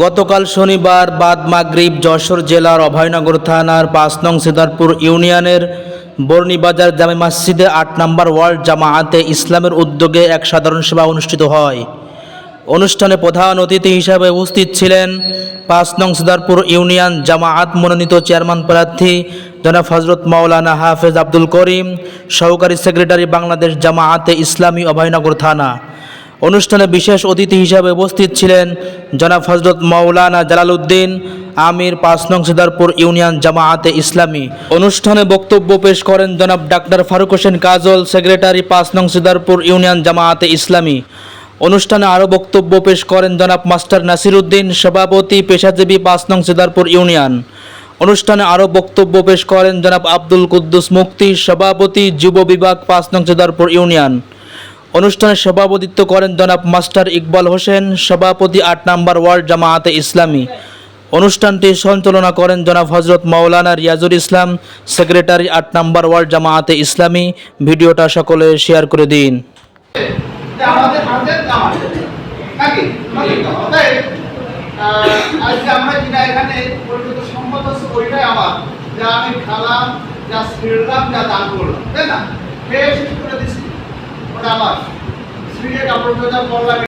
গতকাল শনিবার বাদ মাগরিব যশোর জেলার অভয়নগর থানার পাঁচ নং সিদারপুর ইউনিয়নের বর্ণিবাজার জামে মসজিদে আট নম্বর ওয়ার্ল্ড জামায়াতে ইসলামের উদ্যোগে এক সাধারণ সভা অনুষ্ঠিত হয়। অনুষ্ঠানে প্রধান অতিথি হিসাবে উপস্থিত ছিলেন পাঁচ নং সিদারপুর ইউনিয়ন জামায়াত মনোনীত চেয়ারম্যান প্রার্থী জনাব হজরত মাওলানা হাফেজ আব্দুল করিম, সহকারী সেক্রেটারি বাংলাদেশ জামায়াতে ইসলামী অভয়নগর থানা। অনুষ্ঠানে বিশেষ অতিথি হিসাবে উপস্থিত ছিলেন জনাব হজরত মৌলানা জালালউদ্দিন আমির পাঁচ নং সিদারপুর ইউনিয়ন জামায়াতে ইসলামী। অনুষ্ঠানে বক্তব্য পেশ করেন জনাব ডাক্তার ফারুক হোসেন কাজল, সেক্রেটারি পাঁচ নং সিদারপুর ইউনিয়ন জামায়াতে ইসলামী। অনুষ্ঠানে আরও বক্তব্য পেশ করেন জনাব মাস্টার নাসিরউদ্দিন, সভাপতি, পেশাজীবী পাঁচ নং সিদারপুর ইউনিয়ন। অনুষ্ঠানে আরও বক্তব্য পেশ করেন জনাব আব্দুল কুদ্দুস মুক্তি সভাপতি, যুব বিভাগ পাঁচ নং সিদারপুর ইউনিয়ন। অনুষ্ঠানে সভাপতিত্ব করেন জনাব মাস্টার ইকবাল হোসেন, সভাপতি আট নম্বর ওয়ার্ড জামায়াতে ইসলামী। অনুষ্ঠানটি সঞ্চালনা করেন জনাব হজরত মাওলানা রিয়াজুল ইসলাম, সেক্রেটারি আট নম্বর ওয়ার্ড জামায়াতে ইসলামী। ভিডিওটা সকলে শেয়ার করে দিন। আমি যা ছিঁড়লাম, যা দান করলাম, তাই না? আমার। স্ত্রীকে কাপড় ভেজা